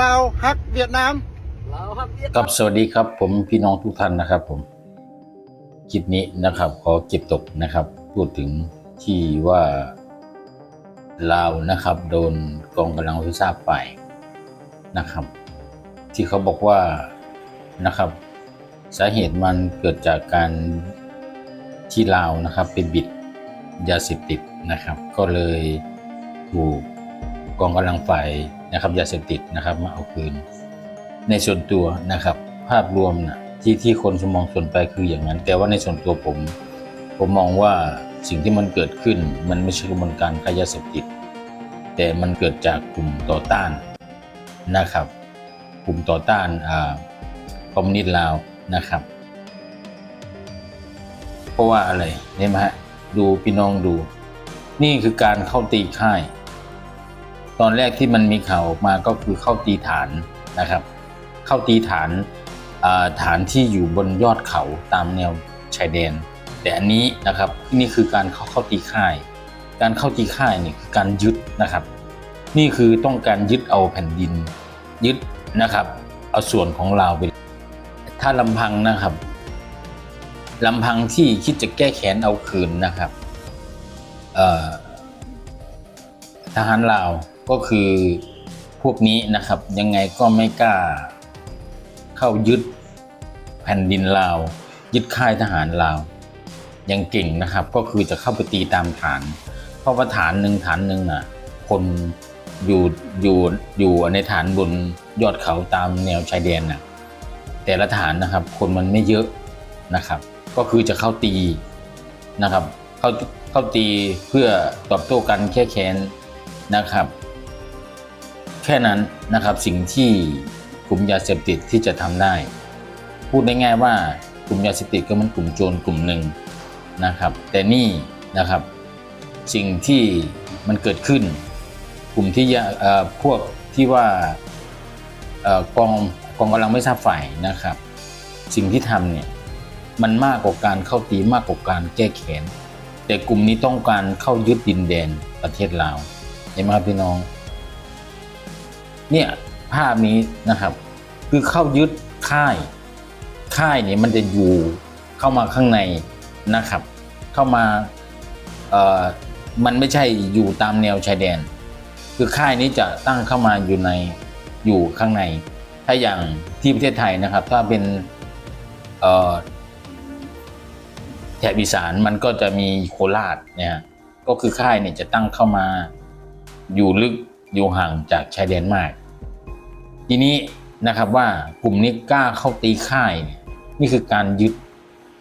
ลาวฮักเวียดนามเราครับเวียดครับสวัสดีครับ ผมพี่น้องทุกท่านนะครับ ผมคลิปนี้นะครับ ขอเก็บตกนะครับ พูดถึงที่ว่าลาวนะครับ โดนกองกำลังพิซซ่าไปนะครับ ที่เขาบอกว่านะครับ สาเหตุมันเกิดจากการที่ลาวนะครับ ไปบิดยาเสพติดนะครับ ก็เลยถูก กองกำลังฝ่ายนะครับยาเสพติดนะครับมาเอาคืน ในส่วนตัวนะครับ ภาพรวมนะที่ที่คนสมองส่วนไปคืออย่างนั้น แต่ว่าในส่วนตัวผม ผมมองว่าสิ่งที่มันเกิดขึ้นมันไม่ใช่กระบวนการค้ายาเสพติด แต่มันเกิดจากกลุ่มต่อต้านนะครับกลุ่มต่อต้านอคอมมิวนิสต์ลาวนะครับ เพราะว่าอะไรเนี่ยมาฮะดูพี่น้องดู นี่คือการเข้าตีค่าย ตอนแรกที่มันมีข่าวออกมาก็คือเข้าตีฐานนะครับ เข้าตีฐานฐานที่อยู่บนยอดเขาตามแนวชายแดน แต่อันนี้นะครับนี่คือการเข้าเข้าตีค่าย การเข้าตีค่ายนี่คือการยึดนะครับ นี่คือต้องการยึดเอาแผ่นดิน ยึดนะครับเอาส่วนของเราวไปถ้าลำพังนะครับลำพังที่คิดจะแก้แค้นเอาคืนนะครับทหารลาว ก็คือพวกนี้นะครับยังไงก็ไม่กล้าเข้ายึดแผ่นดินลาว ยึดค่ายทหารลาว ยังเก่งนะครับ ก็คือจะเข้าไปตีตามฐาน เพราะว่าฐานหนึ่งฐานหนึ่งน่ะคนอยู่อยู่อยู่ในฐานบนยอดเขาตามแนวชายแดนน่ะแต่ละฐานนะครับ คนมันไม่เยอะนะครับ ก็คือจะเข้าตีนะครับ เข้าเข้าตีเพื่อตอบโต้กันแค่แค้นนะครับ แค่นั้นนะครับสิ่งที่กลุ่มยาเสพติดที่จะทำได้ พูดได้ง่ายว่ากลุ่มยาเสพติดก็มันกลุ่มโจรกลุ่มหนึ่งนะครับ แต่นี่นะครับสิ่งที่มันเกิดขึ้น กลุ่มที่ยาเอ่อพวกที่ว่าเอ่อกองกองกำลังไม่ทราบฝ่ายนะครับ สิ่งที่ทำเนี่ยมันมากกว่าการเข้าตีมากกว่าการแก้แค้นแต่กลุ่มนี้ต้องการเข้ายึดดินแดนประเทศลาวเห็นไหมครับพี่น้อง เนี่ยภาพนี้นะครับ คือเข้ายึดค่าย ค่ายเนี่ยมันจะอยู่เข้ามาข้างในนะครับ เข้ามาเอ่อมันไม่ใช่อยู่ตามแนวชายแดน คือค่ายนี้จะตั้งเข้ามาอยู่ในอยู่ข้างใน ถ้าอย่างที่ประเทศไทยนะครับ ถ้าเป็นเอ่อแถบอีสานมันก็จะมีโคราชเนี่ยก็คือค่ายเนี่ยจะตั้งเข้ามาอยู่ลึก อยู่ห่างจากชายแดนมาก ทีนี้นะครับว่ากลุ่มนี้กล้าเข้าตีค่ายเนี่ยนี่คือการยึด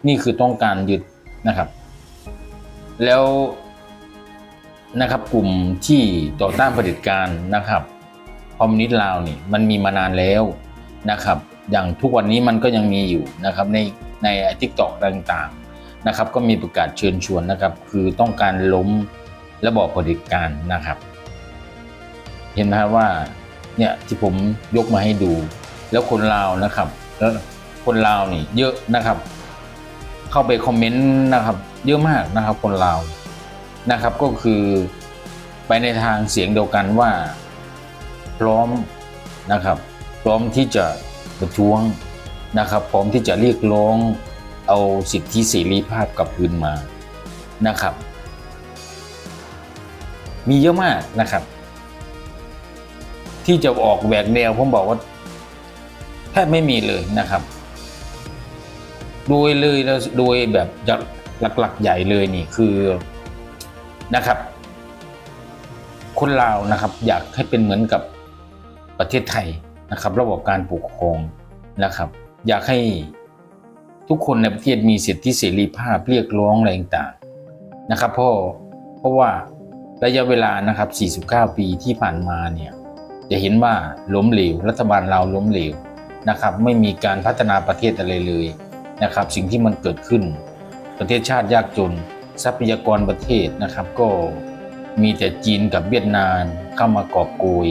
นี่คือต้องการยึดนะครับ แล้วนะครับกลุ่มที่ต่อต้านเผด็จการนะครับคอมมิวนิสต์ลาวนี่มันมีมานานแล้วนะครับ อย่างทุกวันนี้มันก็ยังมีอยู่นะครับในในทิกตอกต่างๆนะครับ ก็มีประกาศเชิญชวนนะครับ คือต้องการล้มระบอบเผด็จการนะครับ เห็นไหมครับว่าเนี่ยที่ผมยกมาให้ดู แล้วคนลาวนะครับ แล้วคนลาวนี่เยอะนะครับ เข้าไปคอมเมนต์นะครับ เยอะมากนะครับคนลาวนะครับก็คือไปในทางเสียงเดียวกันว่า พร้อมนะครับ พร้อมที่จะประท้วงนะครับ พร้อมที่จะเรียกร้องเอาสิทธิเสรีภาพกลับคืนมานะครับ มีเยอะมากนะครับ ที่จะออกแหวกแนวผมบอกว่าแทบไม่มีเลยนะครับ โดยเลยแล้วโดยแบบหลักๆใหญ่เลยนี่คือนะครับ คนลาวนะครับ อยากให้เป็นเหมือนกับประเทศไทยนะครับ ระบบการปกครองนะครับ อยากให้ทุกคนในประเทศมีสิทธิเสรีภาพเรียกร้องอะไรต่างๆนะครับเพราะเพราะว่าระยะเวลานะครับ 49 ปีที่ผ่านมาเนี่ย จะเห็นว่าล้มเหลวรัฐบาลเราล้มเหลวนะครับ ไม่มีการพัฒนาประเทศอะไรเลยนะครับ สิ่งที่มันเกิดขึ้น ประเทศชาติยากจน ทรัพยากรประเทศนะครับ ก็มีแต่จีนกับเวียดนามเข้ามากอบโกย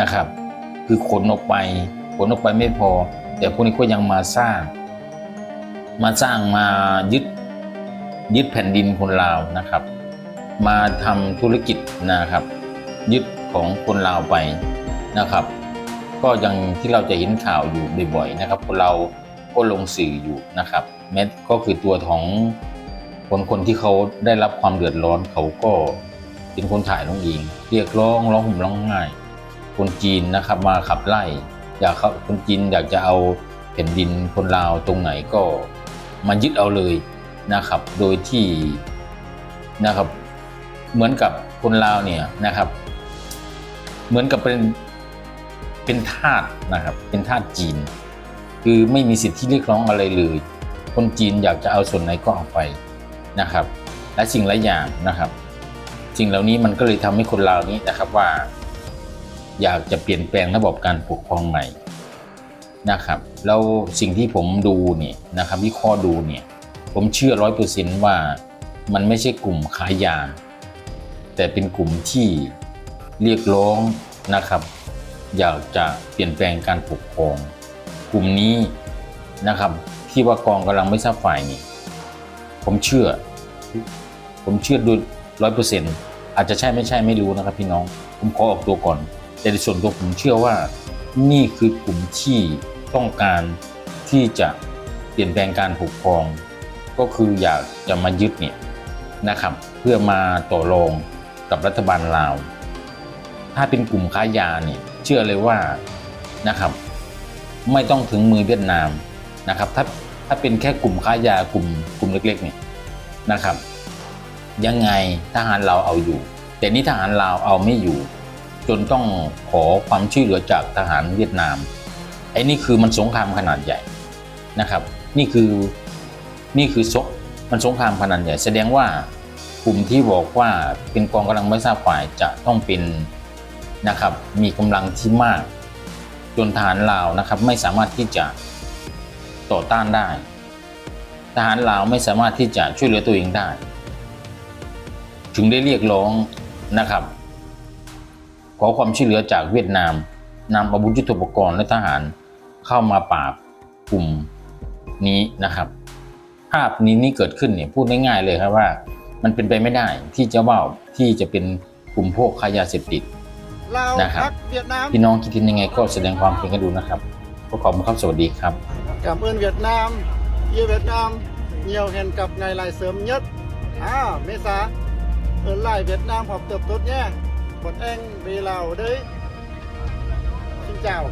นะครับ คือขนออกไปขนออกไปไม่พอ แต่พวกนี้ก็ยังมาสร้าง มาสร้างมายึดยึดแผ่นดินคนลาวนะครับ มาทำธุรกิจนะครับ ยึดของคนลาวไป นะครับ ก็ยังที่เราจะเห็นข่าวอยู่บ่อยๆนะครับคนเราก็ลงสื่ออยู่นะครับแม้ก็คือตัวของคนคนที่เขาได้รับความเดือดร้อนเขาก็เป็นคนถ่ายลงเองเรียกร้องร้องห่มร้องไห้คนจีนนะครับมาขับไล่อยากเขาคนจีนอยากจะเอาแผ่นดินคนลาวตรงไหนก็มายึดเอาเลยนะครับ โดยที่นะครับเหมือนกับคนลาวเนี่ยนะครับ เหมือนกับเป็น เป็นทาสนะครับ เป็นทาสจีน คือไม่มีสิทธิเรียกร้องอะไรเลย คนจีนอยากจะเอาส่วนไหนก็เอาไปนะครับ และสิ่งหลายอย่างนะครับสิ่งเหล่านี้มันก็เลยทำให้คนลาวนี้นะครับว่า อยากจะเปลี่ยนแปลงระบบการปกครองใหม่นะครับแล้วสิ่งที่ผมดูเนี่ยนะครับวิเคราะห์ดูเนี่ยผมเชื่อร้อยเปอร์เซนต์ว่ามันไม่ใช่กลุ่มขายยา แต่เป็นกลุ่มที่เรียกร้องนะครับ อยากจะเปลี่ยนแปลงการปกครอง กลุ่มนี้นะครับที่ว่ากองกำลังไม่ทราบฝ่ายนี่ผมเชื่อ ผมเชื่อด้วยร้อยเปอร์เซ็นต์อาจจะใช่ไม่ใช่ไม่รู้นะครับพี่น้อง ผมขอออกตัวก่อน แต่ในส่วนตัวผมเชื่อว่า นี่คือกลุ่มที่ต้องการที่จะเปลี่ยนแปลงการปกครอง ก็คืออยากจะมายึดเนี่ยนะครับ เพื่อมาต่อรองกับรัฐบาลลาว ถ้าเป็นกลุ่มค้ายาเนี่ย เชื่อเลยว่านะครับไม่ต้องถึงมือเวียดนามนะครับถ้าถ้าเป็นแค่กลุ่มค้ายากลุ่มกลุ่มเล็กๆเนี่ยนะครับ ยังไงทหารเราเอาอยู่ แต่นี่ทหารลาเอาไม่อยู่ จนต้องขอความช่วยเหลือจากทหารเวียดนามไอ้นี่คือมันสงครามขนาดใหญ่นะครับ นี่คือนี่คือซกมันสงครามขนาดใหญ่ แสดงว่ากลุ่มที่บอกว่าเป็นกองกำลังไม่ทราบฝ่ายจะต้องเป็น นะครับมีกำลังที่มาก จนทหารลาวนะครับไม่สามารถที่จะต่อต้านได้ ทหารลาวไม่สามารถที่จะช่วยเหลือตัวเองได้ ถึงได้เรียกร้องนะครับ ขอความช่วยเหลือจากเวียดนามนำอาวุธยุทโธปกรณ์และทหารเข้ามาปราบกลุ่มนี้นะครับ ภาพนี้นี่เกิดขึ้นเนี่ยพูดง่ายๆเลยครับว่า มันเป็นไปไม่ได้ที่จะว่าที่จะเป็นกลุ่มพวกค้ายาเสพติด นะครับพักเวียดนามพี่น้องคิดเห็นยังไงก็แสดงความเห็นกันดูนะครับขอขอบคุณครับสวัสดีครับ cảm ơn Việt Nam yêu Việt Nam nhiều hẹn gặp ngày lại sớm nhất à mê xá ở lại Việt Nam học tập tốt nhé bọn anh về Lào ở đấy xin chào